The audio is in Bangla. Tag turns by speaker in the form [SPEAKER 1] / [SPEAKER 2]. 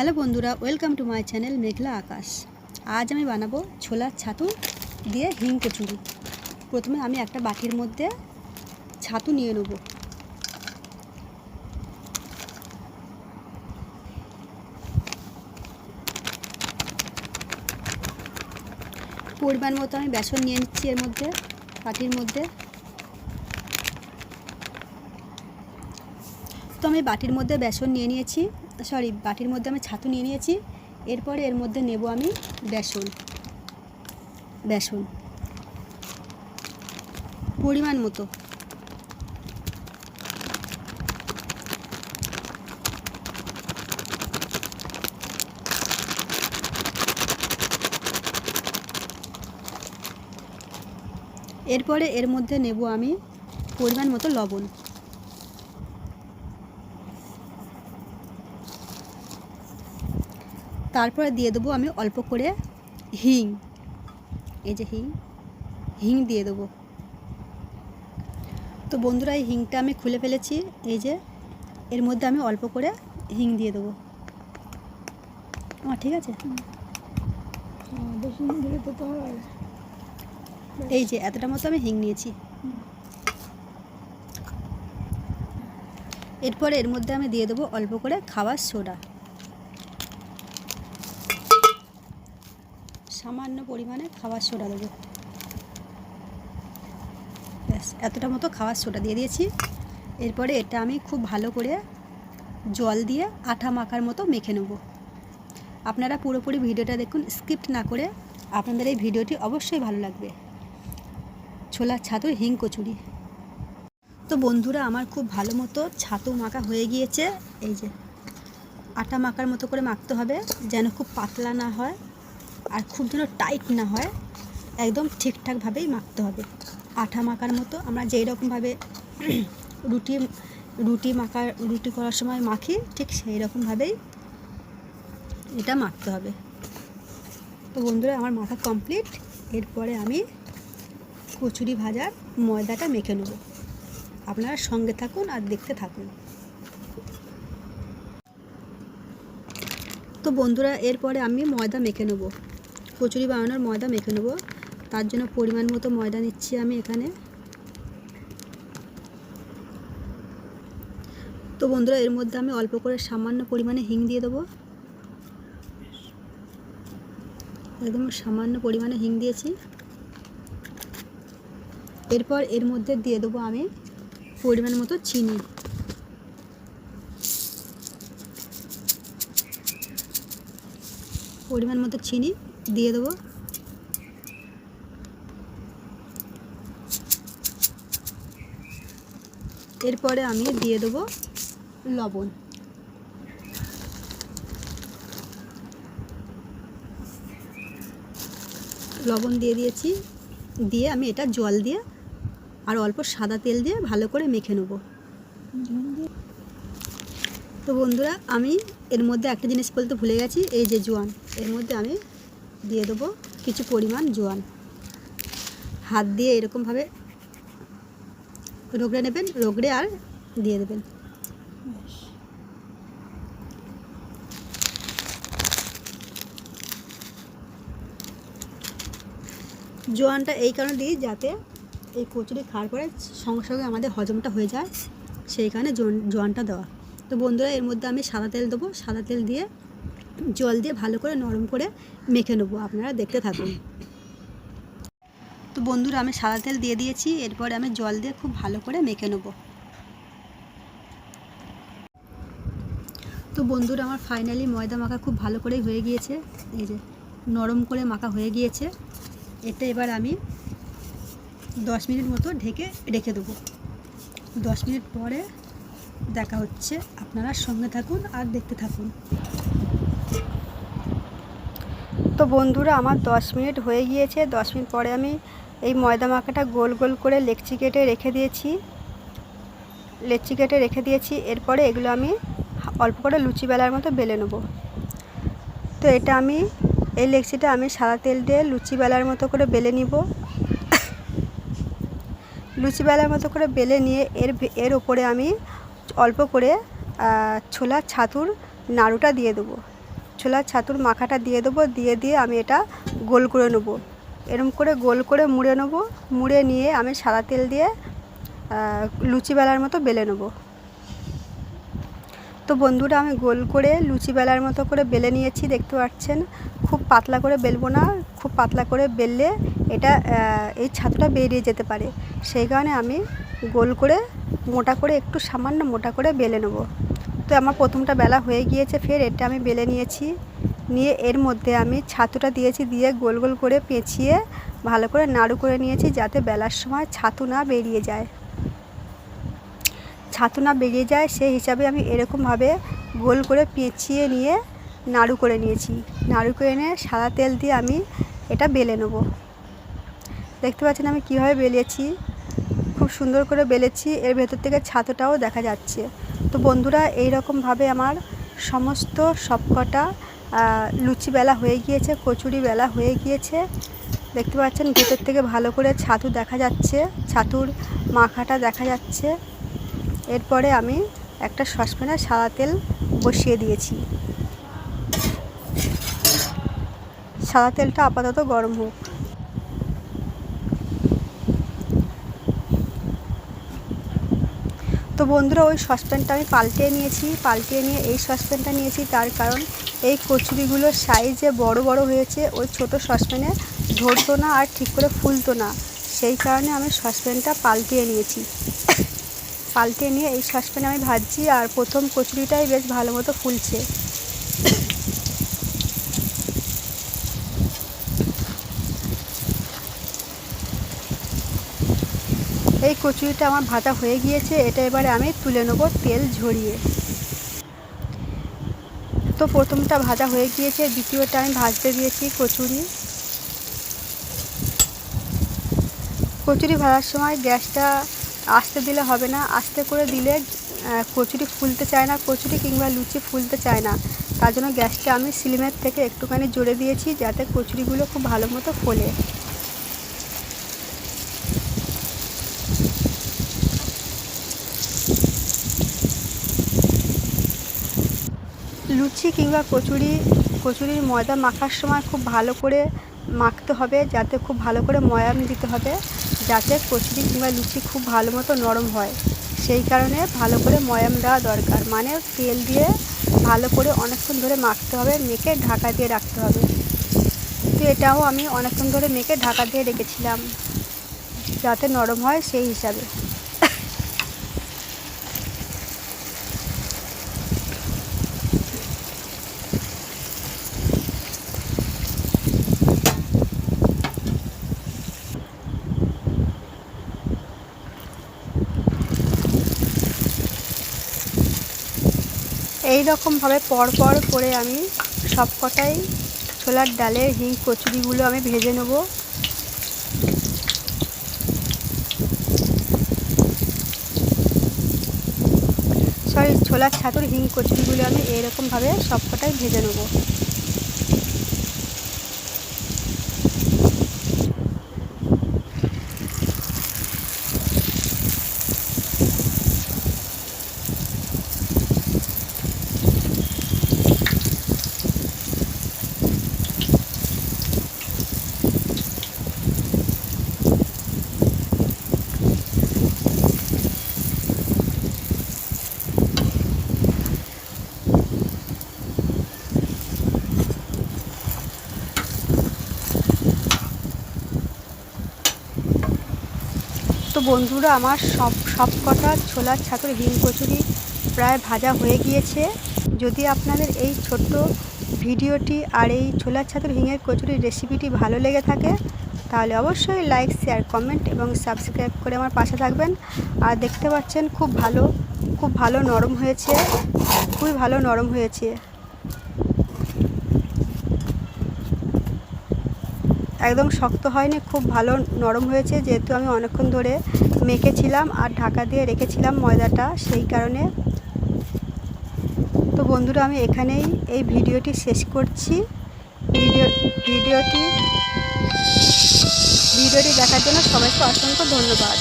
[SPEAKER 1] হ্যালো বন্ধুরা welcome to my channel Meghla Akash. আজ আমি বানাবো ছোলার ছাতু দিয়ে হিং কচুরি। প্রথমে আমি একটা বাটির মধ্যে ছাতু নিয়ে নেব। পরিমাণ মতো আমি বেসন নিয়ে নিচ্ছি এর মধ্যে, বাটির মধ্যে। তো আমি বাটির মধ্যে বেসন নিয়ে নিয়েছি। সরি, বাটির মধ্যে আমি ছাতু নিয়ে নিয়েছি। এরপরে এর মধ্যে নেব আমি বেসন। বেসন। পরিমাণ মতো। এরপরে এর মধ্যে নেব আমি পরিমাণ মতো লবণ। তারপরে দিয়ে দেবো আমি অল্প করে হিং। এই যে হিং। হিং দিয়ে দেবো। তো বন্ধুরা, এই হিংটা আমি খুলে ফেলেছি। এই যে, এর মধ্যে আমি অল্প করে হিং দিয়ে দেবো। আমার ঠিক আছে? এই যে, এতটা মতো আমি হিং নিয়েছি। এরপরে এর মধ্যে আমি দিয়ে দেবো অল্প করে খাবার সোডা। সামান্য পরিমাণে খাবার সোডা দেবো। ব্যাস, এতটা মতো খাবার সোডা দিয়ে দিয়েছি। এরপরে এটা আমি খুব ভালো করে জল দিয়ে আঠা মাখার মতো মেখে নেব। আপনারা পুরোপুরি ভিডিওটা দেখুন স্কিপ্ট না করে আপনাদের এই ভিডিওটি অবশ্যই ভালো লাগবে। ছোলার ছাতু হিং কচুরি। তো বন্ধুরা, আমার খুব ভালো মতো ছাতু মাখা হয়ে গিয়েছে। এই যে আটা মাখার মতো করে মাখতে হবে, যেন খুব পাতলা না হয়। আর খুব যেন টাইট না হয়, একদম ঠিকঠাকভাবেই মাখতে হবে। আঠা মাখার মতো আমরা যেই রকমভাবে রুটি রুটি মাখার, রুটি করার সময় মাখি, ঠিক সেই রকমভাবেই এটা মাখতে হবে। তো বন্ধুরা, আমার মাখা কমপ্লিট এরপরে আমি কচুরি ভাজার ময়দাটা মেখে নেব। আপনারা সঙ্গে থাকুন আর দেখতে থাকুন। তো বন্ধুরা, এরপরে আমি ময়দা মেখে নেব। কচুরি বানানোর ময়দা মেখে নেব। তার জন্য পরিমাণ মতো ময়দা নিচ্ছি আমি এখানে। তো বন্ধুরা, এর মধ্যে আমি অল্প করে সামান্য পরিমাণে হিং দিয়ে দেবো। একদম সামান্য পরিমাণে হিং দিয়েছি। এরপর এর মধ্যে দিয়ে দেবো আমি পরিমাণ মতো চিনি। পরিমাণ মতো চিনি। দিয়ে দেবো। এরপরে আমি দিয়ে দেবো লবণ। লবণ দিয়ে দিয়েছি, দিয়ে আমি এটা জল দিয়ে আর অল্প সাদা তেল দিয়ে ভালো করে মেখে নেব। তো বন্ধুরা, আমি এর মধ্যে একটা জিনিস বলতে ভুলে গেছি, এই যে জোয়ান, এর মধ্যে আমি দিয়ে দেবো কিছু পরিমাণ জোয়ান। হাত দিয়ে এরকমভাবে রোগড়ে নেবেন, রোগড়ে আর দিয়ে দেবেন। জোয়ানটা এই কারণে দিই যাতে এই কচুরি খাওয়ার পরে সঙ্গে সঙ্গে আমাদের হজমটা হয়ে যায়, সেই কারণে জোয়ান- জোয়ানটা দেওয়া। তো বন্ধুরা, এর মধ্যে আমি সাদা তেল দেবো। সাদা তেল দিয়ে জল দিয়ে ভালো করে নরম করে মেখে নেব। আপনারা দেখতে থাকুন। তো বন্ধুরা, আমি সাদা তেল দিয়ে দিয়েছি। এরপরে আমি জল দিয়ে খুব ভালো করে মেখে নেব। তো বন্ধুরা, আমার ফাইনালি ময়দা মাখা খুব ভালো করেই হয়ে গিয়েছে। এই যে, নরম করে মাখা হয়ে গিয়েছে। এটা এবার আমি দশ মিনিট মতো ঢেকে রেখে দেবো। দশ মিনিট পরে দেখা হচ্ছে। আপনারা সঙ্গে থাকুন আর দেখতে থাকুন। তো বন্ধুরা, আমার দশ মিনিট হয়ে গিয়েছে। দশ মিনিট পরে আমি এই ময়দা মাখাটা গোল গোল করে লেকচি কেটে রেখে দিয়েছি। লেচি কেটে রেখে দিয়েছি। এরপরে এগুলো আমি অল্প করে লুচি বেলার মতো বেলে নেব। তো এটা আমি, এই লেকচিটা আমি সাদা তেল দিয়ে লুচি বেলার মতো করে বেলে নিব। লুচি বেলার মতো করে বেলে নিয়ে এর এর ওপরে আমি অল্প করে ছোলার ছাতুর নাড়ুটা দিয়ে দেবো। ছোলার ছাতুর মাখাটা দিয়ে দেবো, দিয়ে দিয়ে আমি এটা গোল করে নেব। এরম করে গোল করে মুড়ে নেব, মুড়ে নিয়ে আমি সাদা তেল দিয়ে লুচি বেলার মতো বেলে নেব। তো বন্ধুরা, আমি গোল করে লুচি বেলার মতো করে বেলে নিয়েছি, দেখতে পাচ্ছেন? খুব পাতলা করে বেলবো না, খুব পাতলা করে বেললে এটা এই ছাতুটা বেরিয়ে যেতে পারে। সেই কারণে আমি গোল করে মোটা করে, একটু সামান্য মোটা করে বেলে নেব। তো আমার প্রথমটা বেলা হয়ে গিয়েছে, ফের এটা আমি বেলে নিয়েছি। নিয়ে এর মধ্যে আমি ছাতুটা দিয়েছি, দিয়ে গোল গোল করে পেঁচিয়ে ভালো করে নাড়ু করে নিয়েছি যাতে বেলার সময় ছাতু না বেরিয়ে যায়। ছাতু না বেরিয়ে যায় সেই হিসাবে আমি এরকমভাবে গোল করে পেঁচিয়ে নিয়ে নাড়ু করে নিয়েছি। নাড়ু করে এনে সাদা তেল দিয়ে আমি এটা বেলে নেব। দেখতে পাচ্ছেন আমি কীভাবে বেলেছি? খুব সুন্দর করে বেলেছি। এর ভেতর থেকে ছাতুটাও দেখা যাচ্ছে। তো বন্ধুরা এই রকমভাবে আমার সমস্ত সবকটা লুচি বেলা হয়ে গিয়েছে, কচুরি বেলা হয়ে গিয়েছে। দেখতে পাচ্ছেন, ভেতর থেকে ভালো করে ছাতু দেখা যাচ্ছে, ছাতুর মাখাটা দেখা যাচ্ছে। এরপরে আমি একটা সসপ্যানে সাদা তেল বসিয়ে দিয়েছি। সাদা তেলটা আপাতত গরম হোক। তো বন্ধুরা, ওই সসপ্যানটা আমি পাল্টিয়ে নিয়েছি, পাল্টিয়ে নিয়ে এই সসপ্যানটা নিয়েছি তার কারণ এই কচুরিগুলোর সাইজে বড় বড় হয়েছে, ওই ছোট সসপ্যানে ধরতো না আর ঠিক করে ফুলতো না। সেই কারণে আমি সসপ্যানটা পাল্টিয়ে নিয়েছি। পাল্টিয়ে নিয়ে এই সসপ্যানে আমি ভাজছি আর প্রথম কচুরিটাই বেশ ভালো মতো ফুলছে। এই কচুরিটা আমার ভাজা হয়ে গিয়েছে, এটা এবারে আমি তুলে নেব তেল ঝরিয়ে। তো প্রথমটা ভাজা হয়ে গিয়েছে, দ্বিতীয়টা আমি ভাজতে দিয়েছি কচুরি। কচুরি ভাজার সময় গ্যাসটা আস্তে দিলে হবে না, আস্তে করে দিলে কচুরি ফুলতে চায় না, কচুরি কিংবা লুচি ফুলতে চায় না। তার জন্য গ্যাসটা আমি সিলিমের থেকে একটুখানি জোরে দিয়েছি, যাতে কচুরিগুলো খুব ভালো মতো ফোলে। লুচি কিংবা কচুরি, কচুরির ময়দা মাখার সময় খুব ভালো করে মাখতে হবে, যাতে খুব ভালো করে ময়াম দিতে হবে, যাতে কচুরি কিংবা লুচি খুব ভালো মতো নরম হয়। সেই কারণে ভালো করে ময়াম দেওয়া দরকার। মানে তেল দিয়ে ভালো করে অনেকক্ষণ ধরে মাখতে হবে, মেখে ঢাকা দিয়ে রাখতে হবে। তো এটাও আমি অনেকক্ষণ ধরে মেখে ঢাকা দিয়ে রেখেছিলাম, যাতে নরম হয় সেই হিসাবে। এই রকমভাবে পরপর করে আমি সব কটাই ছোলার ডালের হিং কচুরিগুলো আমি ভেজে নেব। সরি, ছোলার ছাতুর হিং কচুরিগুলো আমি এইরকমভাবে সব কটাই ভেজে নেব। বন্ধুরা, আমার সব সব কটা ছোলার ছাতুর হিম কচুরি প্রায় ভাজা হয়ে গিয়েছে। যদি আপনাদের এই ছোট্ট ভিডিওটি আর এই ছোলার ছাতুর হিঙের কচুরির রেসিপিটি ভালো লেগে থাকে, তাহলে অবশ্যই লাইক, শেয়ার, কমেন্ট এবং সাবস্ক্রাইব করে আমার পাশে থাকবেন। আর দেখতে পাচ্ছেন, খুব ভালো খুব ভালো নরম হয়েছে, খুবই ভালো নরম হয়েছে। একদম শক্ত হয়নি, খুব ভালো নরম হয়েছে। যেহেতু আমি অনেকক্ষণ ধরে মেখেছিলাম আর ঢাকা দিয়ে রেখেছিলাম ময়দাটা, সেই কারণে। তো বন্ধুরা, আমি এখানেই এই ভিডিওটি শেষ করছি। ভিডিও, ভিডিওটি ভিডিওটি দেখার জন্য সবাইকে অসংখ্য ধন্যবাদ।